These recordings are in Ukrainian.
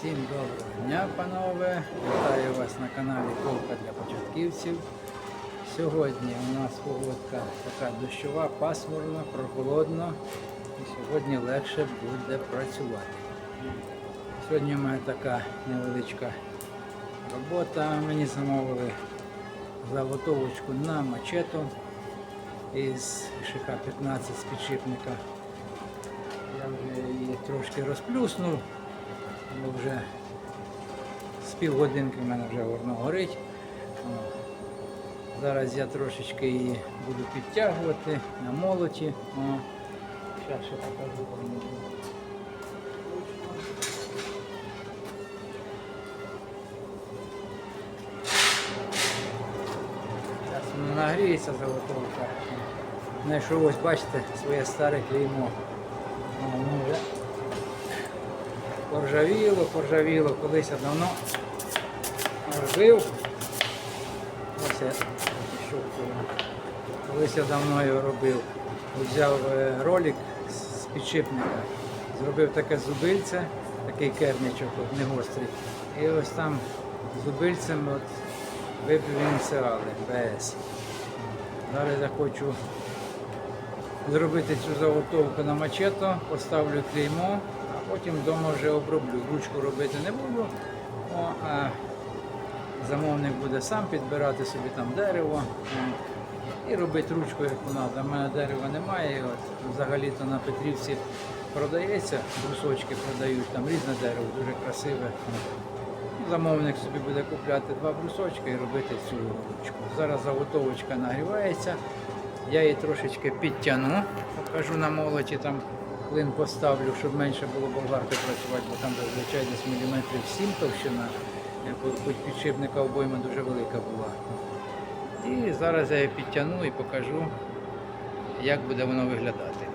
Всім доброго дня, панове! Вітаю вас на каналі Колка для початківців. Сьогодні у нас погодка така дощова, пасмурна, прохолодно. І сьогодні легше буде працювати. Сьогодні у мене така невеличка робота. Мені замовили заготовочку на мачету із ШК-15 з підшипника. Я вже її трошки розплюснув, бо вже з півгодинки в мене вже горно горить. Зараз я трошечки її буду підтягувати на молоті. Зараз ще покажу вам. Зараз воно нагріється заготовка. Знайшов ось, бачите, своє старе клеймо. Поржавіло, поржавіло, колись я давно робив. Ось я щупкою. Колись я давно його робив. Взяв е, ролик з підшипника, зробив таке зубильце, такий керничок, от, не гострий. І ось там зубильцем от, вибив ініціали БС. Зараз я хочу зробити цю заготовку на мачету, поставлю клеймо, потім вдома вже оброблю. Ручку робити не буду. О, а замовник буде сам підбирати собі там дерево і робити ручку, як треба. У мене дерева немає. От, взагалі-то на Петрівці продається, брусочки продають, там різне дерево, дуже красиве. Замовник собі буде купляти два брусочки і робити цю ручку. Зараз заготовочка нагрівається. Я її трошечки підтягну, покажу на молоті, там клин поставлю, щоб менше було болгарки працювати, бо там зазвичай десь міліметрів 7 товщина, е, хоч підшипника обойма дуже велика була. І зараз я її підтягну і покажу, як буде воно виглядати.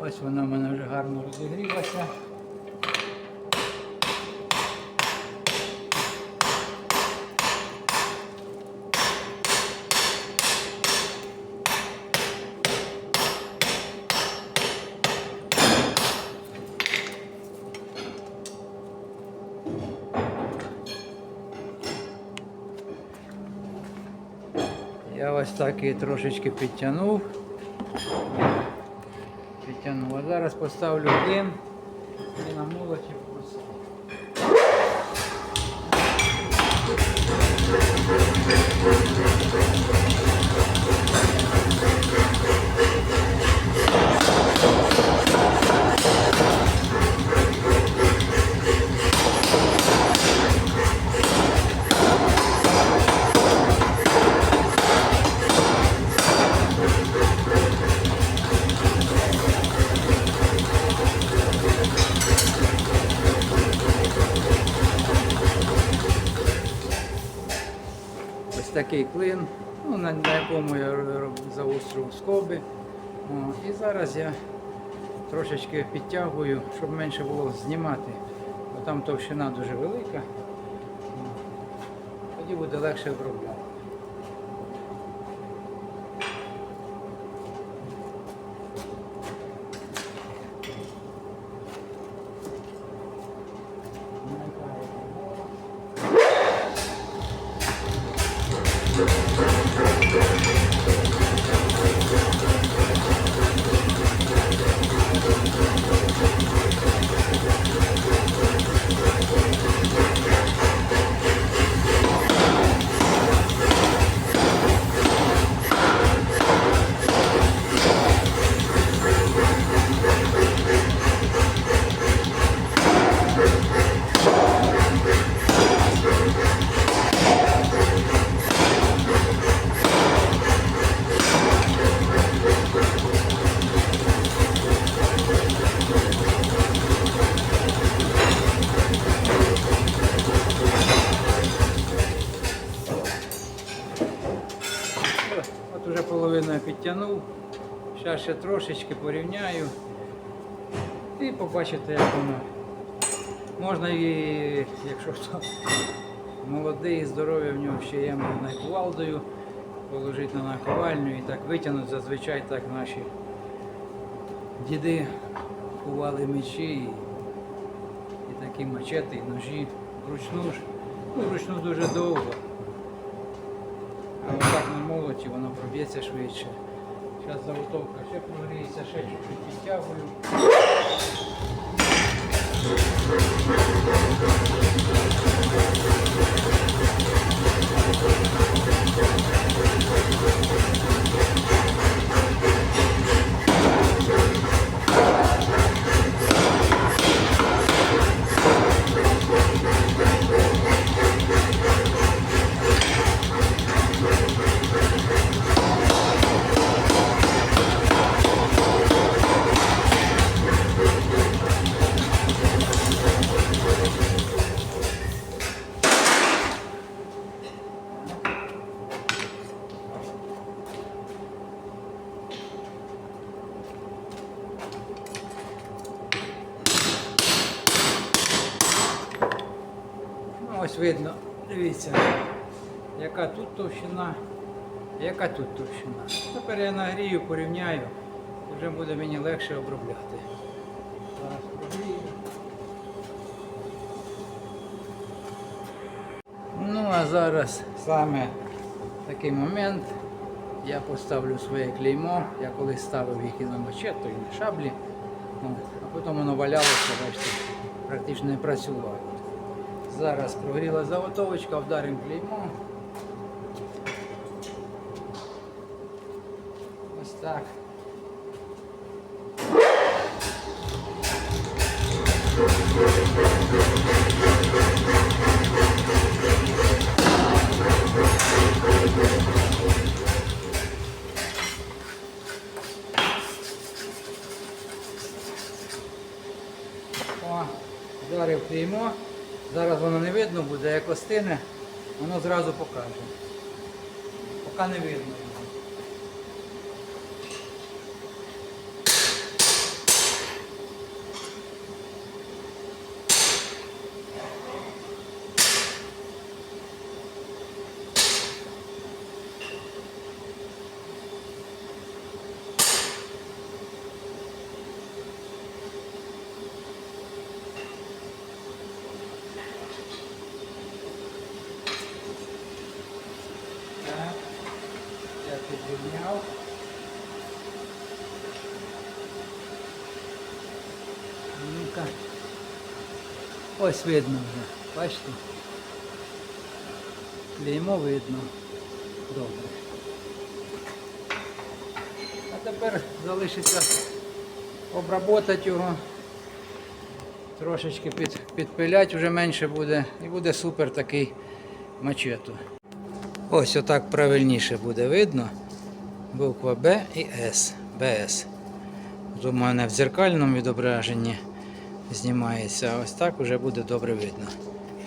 Ось вона в мене вже гарно розігрілася. Я ось так і трошечки підтягнув. Підтягнув. А зараз поставлю один і на молоті зараз я трошечки підтягую, щоб менше було знімати, бо там товщина дуже велика. Тоді буде легше обробляти. Ще трошечки порівняю. І побачите, як воно. Можна і, якщо хто молодий, здоровий, в нього ще є, можна кувалдою положити на наковальню і так витягнути. Зазвичай так наші діди кували мечі і І такі мачети, і ножі. Вручну ж, ну, вручну дуже довго. А отак на молоті воно проб'ється швидше. Зараз заготовка ще прогріється, ще чуть-чуть підтягую. Ну, видно, дивіться, яка тут товщина, яка тут товщина. Тепер я нагрію, порівняю, і вже буде мені легше обробляти. Ну а зараз саме такий момент. Я поставлю своє клеймо. Я колись ставив їх і на мачету, і на шаблі. Ну, а потім воно валялося, бачите, практично не працювало. Зараз прогріла заготовочка, вдаримо клеймом. Ось так. Зараз воно не видно буде, як остине, воно зразу покаже. Поки не видно. його. Так. Я підрівняв. Ну-ка. Ось видно вже. Бачите? Клеймо видно. Добре. А тепер залишиться обработати його. Трошечки під, підпилять, вже менше буде. І буде супер такий мачету. Ось отак правильніше буде видно. Буква Б і С. БС. У мене в дзеркальному відображенні знімається, ось так вже буде добре видно.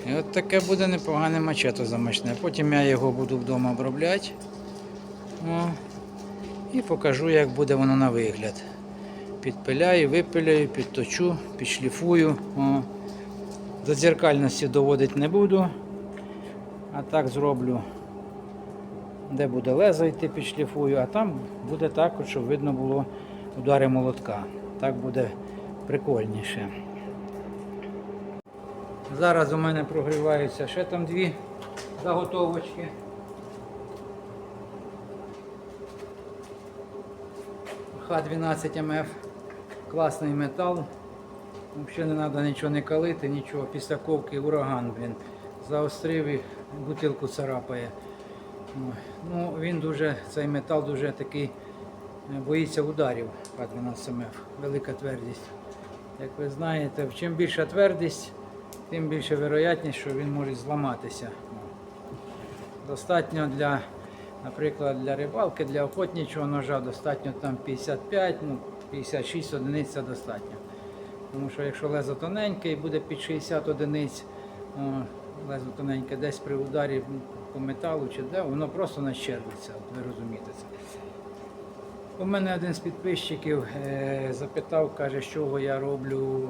І от таке буде непогане мачето замачне. Потім я його буду вдома обробляти. О, і покажу, як буде воно на вигляд. Підпиляю, випиляю, підточу, підшліфую. О. До дзеркальності доводити не буду. А так зроблю де буде лезо йти, підшліфую, а там буде також, щоб видно було удари молотка. Так буде прикольніше. Зараз у мене прогріваються ще там дві заготовочки. Х12 МФ. Класний метал. Взагалі не треба нічого не калити, нічого. Після ковки ураган, блін. Заострив і бутилку царапає. Ну, він дуже, цей метал дуже такий, е, боїться ударів Х12МФ, велика твердість. Як ви знаєте, чим більша твердість, тим більше вероятність, що він може зламатися. Достатньо для, наприклад, для рибалки, для охотничого ножа достатньо там 55, ну 56 одиниць це достатньо. Тому що якщо лезо тоненьке і буде під 60 одиниць, лезо тоненьке десь при ударі по металу чи де, воно просто нащербиться, ви розумієте це. У мене один з підписчиків е, запитав, каже, з чого я роблю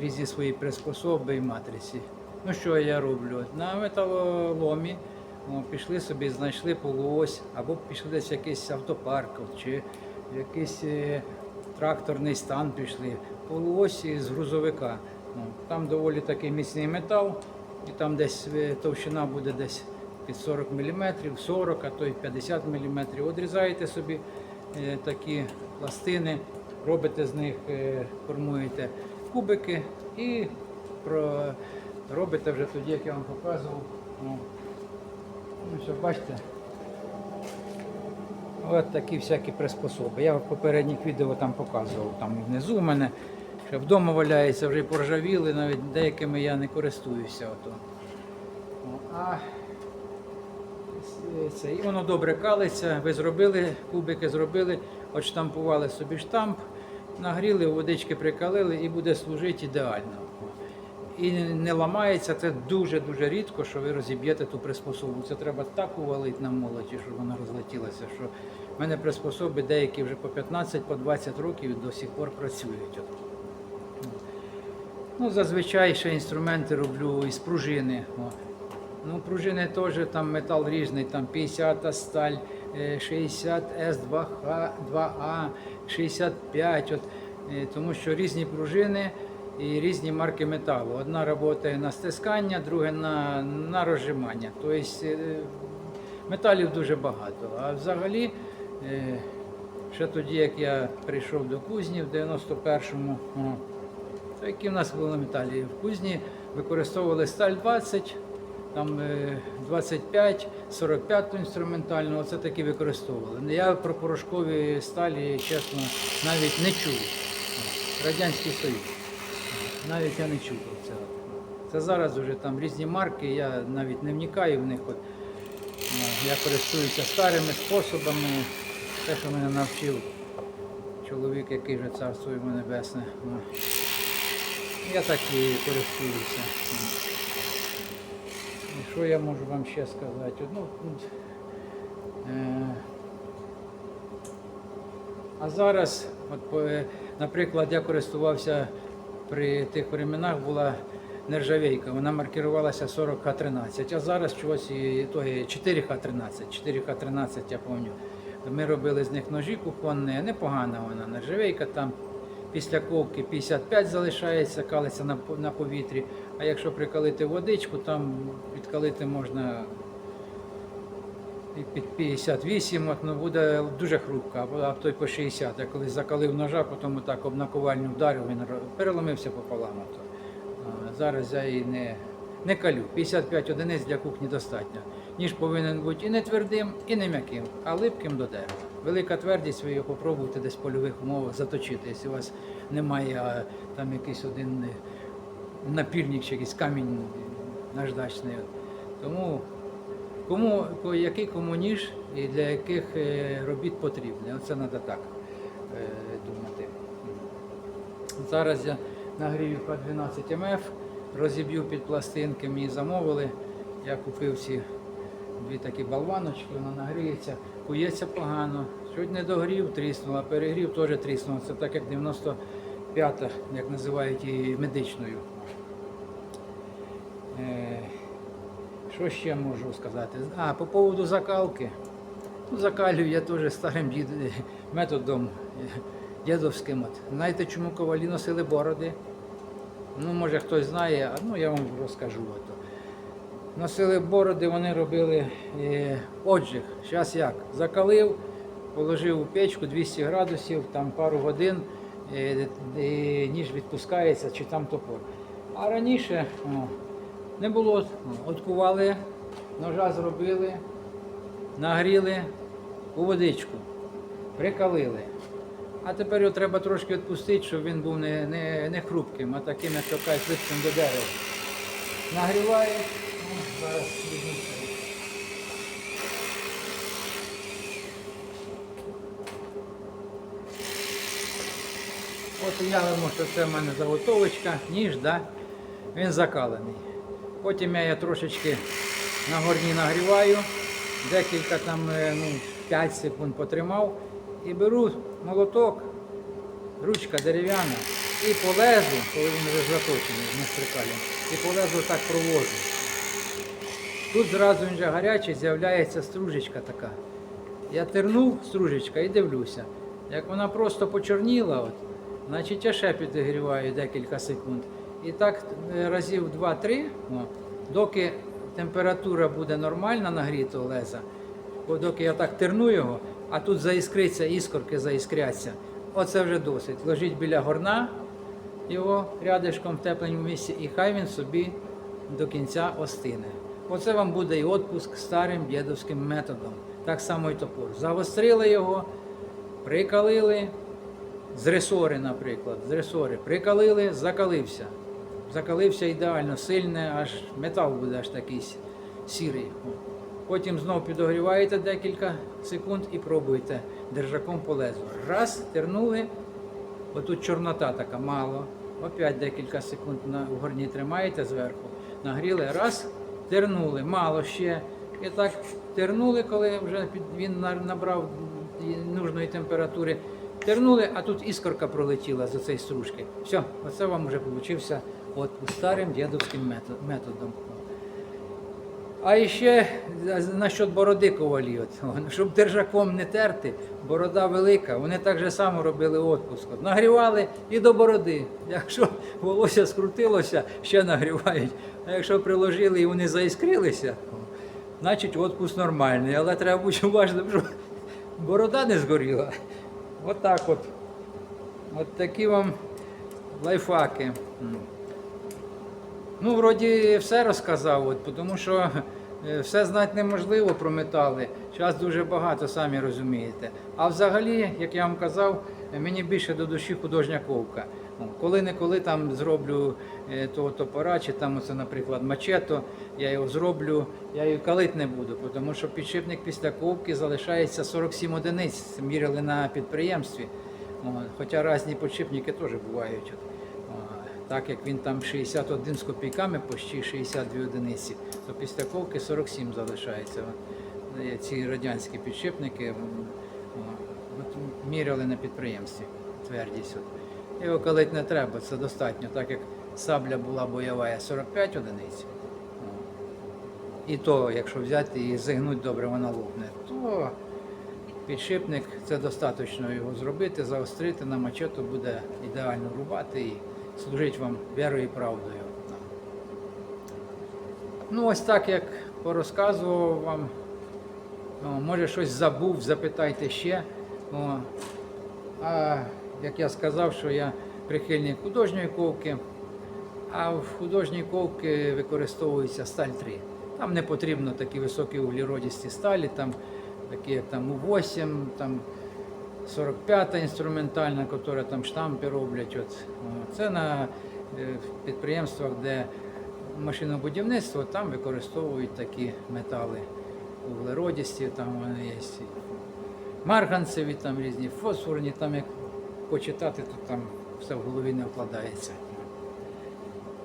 різні свої приспособи і матриці. Ну що я роблю? На металоломі о, пішли собі, знайшли полуось, або пішли десь якийсь автопарк, чи якийсь е, тракторний стан пішли. Полуось з грузовика Ну, Там доволі такий міцний метал, і там десь е, товщина буде десь під 40 мм, 40, а то й 50 мм. Одрізаєте собі е, такі пластини, робите з них, е, формуєте кубики і робите вже тоді, як я вам показував. Ну, ну бачите, Ось такі всякі приспособи. Я в попередніх відео там показував. Там внизу в мене ще вдома валяється, вже поржавіли, навіть деякими я не користуюся. Ото. А це, і воно добре калиться. Ви зробили, кубики зробили, отштампували собі штамп, нагріли, водички прикалили і буде служити ідеально. І не ламається, це дуже-дуже рідко, що ви розіб'єте ту приспособу. Це треба так увалити на молоті, щоб вона розлетілася. Що в мене приспособи деякі вже по 15, по 20 років до сих пор працюють. Ну, зазвичай ще інструменти роблю із пружини. Ну, пружини теж там метал різний, там 50 сталь, е, 60 С2Х, 2А, 65. От, е, тому що різні пружини і різні марки металу. Одна працює на стискання, друга на, на розжимання. Тобто е, металів дуже багато. А взагалі, е, ще тоді, як я прийшов до кузні в 91-му, о, то які в нас були металі? В кузні використовували сталь 20, там е, 25, 45 інструментальну, оце такі використовували. Я про порошкові сталі, чесно, навіть не чув. Радянський Союз. Навіть я не чув про це. Це зараз вже там різні марки, я навіть не вникаю в них. От, я користуюся старими способами, те, що мене навчив чоловік, який вже царство йому небесне. Я так і користуюся. Що я можу вам ще сказати? Ну, е, а зараз, от, е, наприклад, я користувався при тих временах була нержавейка, вона маркірувалася 40Х13, а зараз чогось і то 4Х13, 4Х13, я пам'ятаю. Ми робили з них ножі кухонні, непогана вона нержавейка там. Після ковки 55 залишається, калиться на, на повітрі. А якщо прикалити водичку, там підкалити можна під 58, от, ну, буде дуже хрупка, а той по 60. Я колись закалив ножа, потім так об наковальню вдарив, він переломився пополам. Зараз я її не, не калю. 55 одиниць для кухні достатньо. Ніж повинен бути і не твердим, і не м'яким, а липким до дерева. Велика твердість, ви його попробуйте десь в польових умовах заточити, якщо у вас немає а, там якийсь один е, напільник чи якийсь камінь наждачний. Тому Кому який кому ніж і для яких е, робіт потрібні. Оце треба так е, думати. Зараз я нагрію по 12 МФ, розіб'ю під пластинки, мені замовили. Я купив ці дві такі болваночки, вона нагріється, кується погано. Чуть не догрів, тріснула, перегрів, теж тріснула. Це так як 95-та, як називають її медичною. Е, що ще можу сказати? А, по поводу закалки. Ну, закалюю я теж старим дід... методом дідовським. Знаєте, чому ковалі носили бороди? Ну, може хтось знає, ну я вам розкажу. Ото. Носили бороди, вони робили е, отжиг. Зараз як? Закалив, положив у печку 200 градусів, там пару годин, е, е, ніж відпускається, чи там топор. А раніше о, не було. Откували, ножа зробили, нагріли у водичку, прикалили. А тепер його треба трошки відпустити, щоб він був не, не, не хрупким, а таким, як то кажуть, липким до дерева. Нагріває. Зараз цей. От уявимо, що це в мене заготовочка, ніж, да? він закалений. Потім я, трошечки на горні нагріваю, декілька там, е, ну, 5 секунд потримав і беру молоток, ручка дерев'яна, і по лезу, коли він вже заточений, не стрикалем, і по лезу так провожу. Тут зразу він вже гарячий, з'являється стружечка така. Я тернув стружечка і дивлюся. Як вона просто почорніла, от, значить я ще підігріваю декілька секунд. І так е, разів 2-3, доки температура буде нормальна нагрітого леза, доки я так терну його, а тут заіскриться, іскорки заіскряться. Оце вже досить. Ложіть біля горна його рядишком в тепленому місці, і хай він собі до кінця остине. Оце вам буде і відпуск старим дідовським методом. Так само і топор. Загострили його, прикалили, з ресори, наприклад, з ресори, прикалили, закалився. Закалився ідеально, сильне, аж метал буде аж такий сірий. Потім знову підогріваєте декілька секунд і пробуєте держаком по лезу. Раз, тернули, отут чорнота така мало. Опять декілька секунд на горні тримаєте зверху. Нагріли, раз, тернули, мало ще. І так тернули, коли вже він на- набрав нужної температури. Тернули, а тут іскорка пролетіла за цієї стружки. Все, оце вам вже вийшло от старим дідовським метод- методом. А ще насчет бороди ковалі, от, щоб держаком не терти, борода велика, вони так же само робили. От, Нагрівали і до бороди. Якщо волосся скрутилося, ще нагрівають. А якщо приложили і вони заіскрилися, значить отпуск нормальний. Але треба бути уважним, щоб борода не згоріла. От от. От такі вам лайфхаки. Ну, вроді все розказав, от, тому що е, все знати неможливо про метали. Час дуже багато, самі розумієте. А взагалі, як я вам казав, мені більше до душі художня ковка. Коли-неколи там зроблю е, того топора, чи там, оце, наприклад, мачето, я його зроблю, я його калити не буду, тому що підшипник після ковки залишається 47 одиниць. Міряли на підприємстві. Хоча різні підшипники теж бувають. Так як він там 61 з копійками, почти 62 одиниці, то після ковки 47 залишається. Е, Ці радянські підшипники міряли на підприємстві твердість. Його калить не треба, це достатньо, так як сабля була бойова 45 одиниць. І то, якщо взяти і зігнути добре, вона лопне, то підшипник це достатньо його зробити, заострити на мачету буде ідеально рубати і служить вам вірою і правдою. Ну, ось так як порозказував вам. О, може щось забув, запитайте ще. А як я сказав, що я прихильник художньої ковки, а в художній ковки використовується сталь 3. Там не потрібно такі високі углеродісті сталі, там такі як там У8, там 45-та інструментальна, яка там штампи роблять. От. Це на е, підприємствах, де машинобудівництво, там використовують такі метали углеродісті, там вони є. Марганцеві, там різні фосфорні, там як почитати, то там все в голові не вкладається.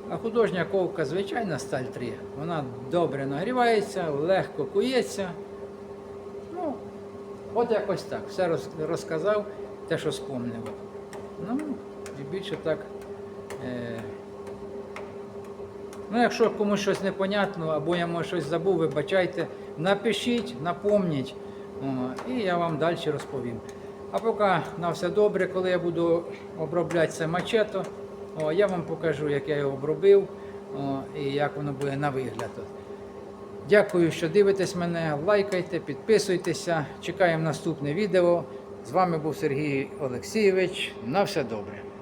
А художня ковка, звичайна сталь 3, вона добре нагрівається, легко кується. От якось так. Все розказав, те, що спомнив. Ну, і більше так. Е... Ну, якщо комусь щось непонятно, або я може щось забув, вибачайте, напишіть, напомніть, і я вам далі розповім. А поки на все добре, коли я буду обробляти це мачето, я вам покажу, як я його обробив і як воно буде на вигляд. Дякую, що дивитесь мене. Лайкайте, підписуйтеся. Чекаємо наступне відео. З вами був Сергій Олексійович. На все добре.